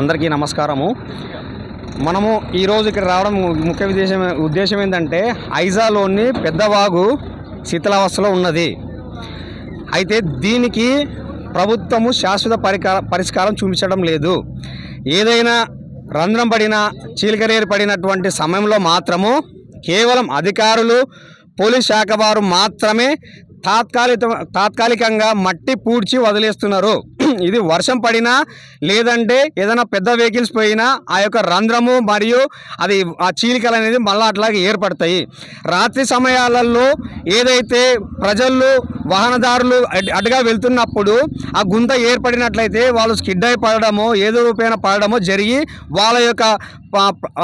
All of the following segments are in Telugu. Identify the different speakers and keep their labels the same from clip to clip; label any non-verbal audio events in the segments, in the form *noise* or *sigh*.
Speaker 1: అందరికీ నమస్కారము. మనము ఈరోజు ఇక్కడ రావడం ముఖ్య ఉద్దేశం ఉద్దేశం ఏంటంటే ఐజాలోని పెద్దవాగు శీతలావస్థలో ఉన్నది. అయితే దీనికి ప్రభుత్వము శాశ్వత పరికార పరిష్కారం చూపించడం లేదు. ఏదైనా రంధ్రం పడిన చీలికరేరు పడినటువంటి సమయంలో మాత్రము కేవలం అధికారులు పోలీస్ శాఖ వారు మాత్రమే తాత్కాలిక తాత్కాలికంగా మట్టి పూడ్చి వదిలేస్తున్నారు. *clears throat* ఇది వర్షం పడినా లేదంటే ఏదైనా పెద్ద వెహికల్స్ పోయినా ఆ యొక్క రంధ్రము మరియు అది ఆ చీలికలు అనేది మళ్ళీ అట్లాగే ఏర్పడతాయి. రాత్రి సమయాలలో ఏదైతే ప్రజలు వాహనదారులు అడ్- అటుగా వెళ్తున్నప్పుడు ఆ గుంత ఏర్పడినట్లయితే వాళ్ళు స్కిడ్ అయి పడడమో ఏదో రూపేణ పడడమో జరిగి వాళ్ళ యొక్క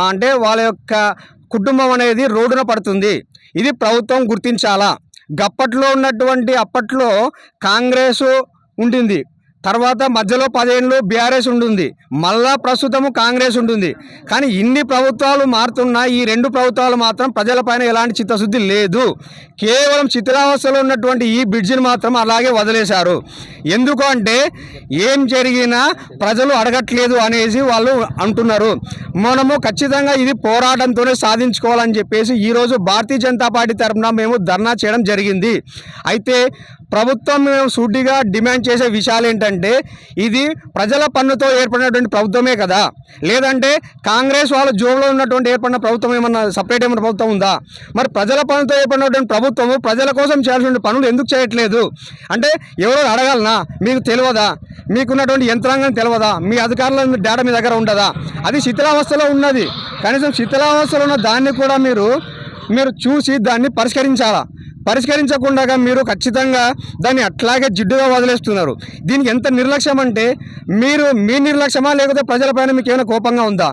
Speaker 1: అంటే వాళ్ళ యొక్క కుటుంబం అనేది రోడ్డున పడుతుంది. ఇది ప్రభుత్వం గుర్తించాలా? గప్పట్లో ఉన్నటువంటి అప్పట్లో కాంగ్రెసు ఉండింది. తర్వాత మధ్యలో పదేళ్ళు బీఆర్ఎస్ ఉంటుంది మళ్ళా ప్రస్తుతము కాంగ్రెస్ ఉంటుంది కానీ ఇన్ని ప్రభుత్వాలు మారుతున్నా ఈ రెండు ప్రభుత్వాలు మాత్రం ప్రజలపైన ఎలాంటి చిత్తశుద్ధి లేదు. కేవలం శిథిలావస్థలో ఉన్నటువంటి ఈ బ్రిడ్జిని మాత్రం అలాగే వదిలేశారు. ఎందుకు అంటే ఏం జరిగినా ప్రజలు అడగట్లేదు అనేసి వాళ్ళు అంటున్నారు. మనము ఖచ్చితంగా ఇది పోరాటంతోనే సాధించుకోవాలని చెప్పేసి ఈరోజు భారతీయ జనతా పార్టీ తరఫున మేము ధర్నా చేయడం జరిగింది. అయితే ప్రభుత్వం మేము సూటిగా డిమాండ్ చేసే విషయాలు ఏంటంటే ఇది ప్రజల పన్నుతో ఏర్పడినటువంటి ప్రభుత్వమే కదా. లేదంటే కాంగ్రెస్ వాళ్ళ జోబులో ఉన్నటువంటి ఏర్పడిన ప్రభుత్వం ఏమన్నా సపరేట్ ఏమన్నా ప్రభుత్వం ఉందా? మరి ప్రజల పన్నుతో ఏర్పడినటువంటి ప్రభుత్వము ప్రజల కోసం చేయాల్సిన పనులు ఎందుకు చేయట్లేదు? అంటే ఎవరో అడగాలనా? మీకు తెలియదా? మీకున్నటువంటి యంత్రాంగం తెలియదా? మీ అధికారుల డేటా మీ దగ్గర ఉండదా? అది శిథిలావస్థలో ఉన్నది. కనీసం శిథిలావస్థలో ఉన్న దాన్ని కూడా మీరు మీరు చూసి దాన్ని పరిష్కరించాలా? పరిష్కరించకుండా మీరు ఖచ్చితంగా దాన్ని అట్లాగే జిడ్డుగా వదిలేస్తున్నారు. దీనికి ఎంత నిర్లక్ష్యం అంటే మీరు మీ నిర్లక్ష్యమా లేకపోతే ప్రజలపైన మీకు ఏమైనా కోపంగా ఉందా?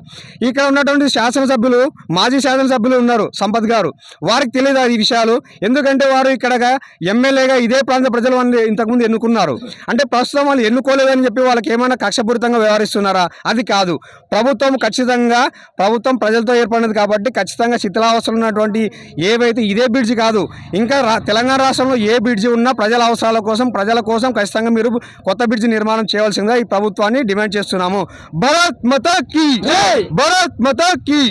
Speaker 1: ఇక్కడ ఉన్నటువంటి శాసనసభ్యులు మాజీ శాసనసభ్యులు ఉన్నారు సంపత్ గారు. వారికి తెలియదు ఈ విషయాలు. ఎందుకంటే వారు ఇక్కడగా ఎమ్మెల్యేగా ఇదే ప్రాంత ప్రజలు ఇంతకుముందు ఎన్నుకున్నారు. అంటే ప్రస్తుతం వాళ్ళు ఎన్నుకోలేదని చెప్పి వాళ్ళకి ఏమైనా కక్షపూరితంగా వ్యవహరిస్తున్నారా? అది కాదు. ప్రభుత్వం ఖచ్చితంగా ప్రభుత్వం ప్రజలతో ఏర్పడినది కాబట్టి ఖచ్చితంగా శిథిలావస్థలు ఉన్నటువంటి ఏవైతే ఇదే బ్రిడ్జ్ కాదు ఇంకా తెలంగాణ రాష్ట్రంలో ఏ బ్రిడ్జి ఉన్నా ప్రజల అవసరాల కోసం ప్రజల కోసం ఖచ్చితంగా మీరు కొత్త బ్రిడ్జి నిర్మాణం చేయవలసిందిగా ఈ ప్రభుత్వాన్ని డిమాండ్ చేస్తున్నాము. భరత్ మత కీ భరత్ మత కీ